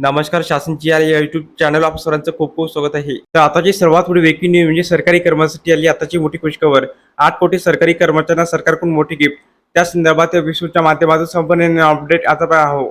नमस्कार शासनची या YouTube channel आप सरांचं खूप खूप स्वागत आहे. तर आताची सर्वात मोठी वेगळी न्यूज म्हणजे सरकारी कर्मचारी आली आताची मोठी खुशखबर आठ कोटी सरकारी कर्मचाऱ्यांना सरकारकडून मोठी गिफ्ट त्या संदर्भात या विश्वच्या माध्यमातून संपूर्ण अपडेट आता पण आहो.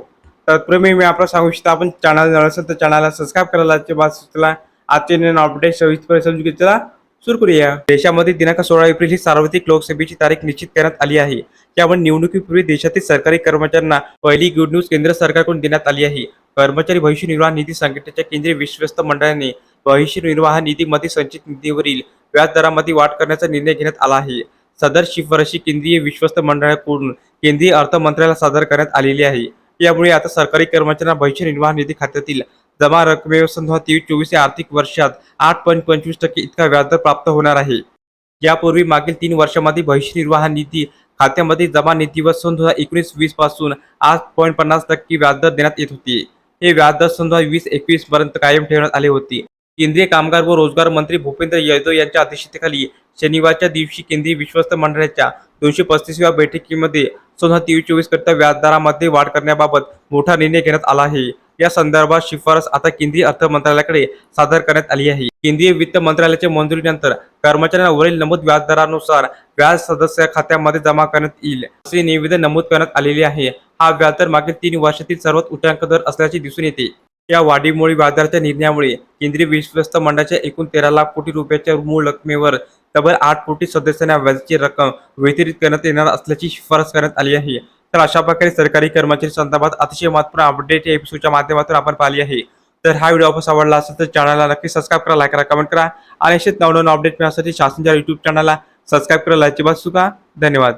तत्पूर्वी मी आपलं सांगू इच्छितो आपण चॅनल नवीन असेल तर चॅनलला सबस्क्राईब करायला चला आजचे नवीन अपडेट सविस्तर समजून घेतला सुरू करूया. देशामध्ये दिनांक सोळा एप्रिल ही सार्वत्रिक लोकसभेची तारीख निश्चित करण्यात आली आहे. त्यामुळे निवडणुकीपूर्वी देशातील सरकारी कर्मचाऱ्यांना पहिली गुड न्यूज केंद्र सरकारकडून देण्यात आली आहे. कर्मचारी भविष्य निर्वाह निधी संघटनेच्या केंद्रीय विश्वस्त मंडळाने भविष्य निर्वाह निधीमध्ये संचित निधीवरील व्याजदरामध्ये वाढ करण्याचा निर्णय घेण्यात आला आहे. सदर शिफारशी केंद्रीय विश्वस्त मंडळाकडून केंद्रीय अर्थमंत्र्याला सादर करण्यात आलेली आहे. यामुळे आता सरकारी कर्मचाऱ्यांना भविष्य निर्वाह निधी खात्यातील जमा रकमेसंदर्भात तेवीस चोवीस या आर्थिक वर्षात आठ पॉईंट पंचवीस टक्के इतका व्याजदर प्राप्त होणार आहे. यापूर्वी मागील तीन वर्षामध्ये भविष्य निर्वाह निधी खात्यामध्ये जमा निधीवर सन दोन हजार एकोणीस वीसपासून आठ पॉईंट पन्नास टक्के व्याजदर देण्यात येत होते. हे व्याजदर सन दोन हजार वीस एकवीस पर्यंत कायम ठेवण्यात आले होते. केंद्रीय कामगार व रोजगार मंत्री भूपेंद्र यादव यांच्या अध्यक्षतेखाली शनिवारच्या दिवशी केंद्रीय विश्वस्त मंडळाच्या दोनशे पस्तीसव्या बैठकीमध्ये सन दोन हजार तेवीस चोवीस करता व्याजदरामध्ये वाढ करण्याबाबत मोठा निर्णय घेण्यात आला आहे. या संदर्भात शिफारस आता केंद्रीय अर्थ मंत्रालयाकडे सादर करण्यात आली आहे. केंद्रीय वित्त मंत्रालयाच्या मंजुरीनंतर कर्मचाऱ्यांना वरील नमूद व्याजदरानुसार व्याज सदस्य खात्यामध्ये जमा करण्यात येईल असे निवेदन नमूद करण्यात आलेले आहे. हा व्याजदर मागील तीन वर्षातील सर्वात उच्चांक दर असल्याचे दिसून येते. या वाढीमुळे व्याजदराच्या निर्णयामुळे केंद्रीय विश्वस्त मंडळाच्या एकूण तेरा लाख कोटी रुपयाच्या मूळ रकमेवर तब्बल आठ कोटी सदस्यांना व्याजाची रक्कम वितरित करण्यात येणार असल्याची शिफारस करण्यात आली आहे. तर अशा प्रकारे सरकारी कर्मचारी संदर्भात अतिशय महत्त्वपूर्ण अपडेट या एपिसोडच्या माध्यमातून आपण पाहिली आहे. तर हा व्हिडिओ आपण आवडला असेल तर चॅनलला नक्की सबस्क्राईब करा लाईक करा कमेंट करा. आणि असेच नवनवीन अपडेट मिळण्यासाठी शासनच्या युट्यूब चॅनलला सबस्क्राईब करायला अजिबात चुका धन्यवाद.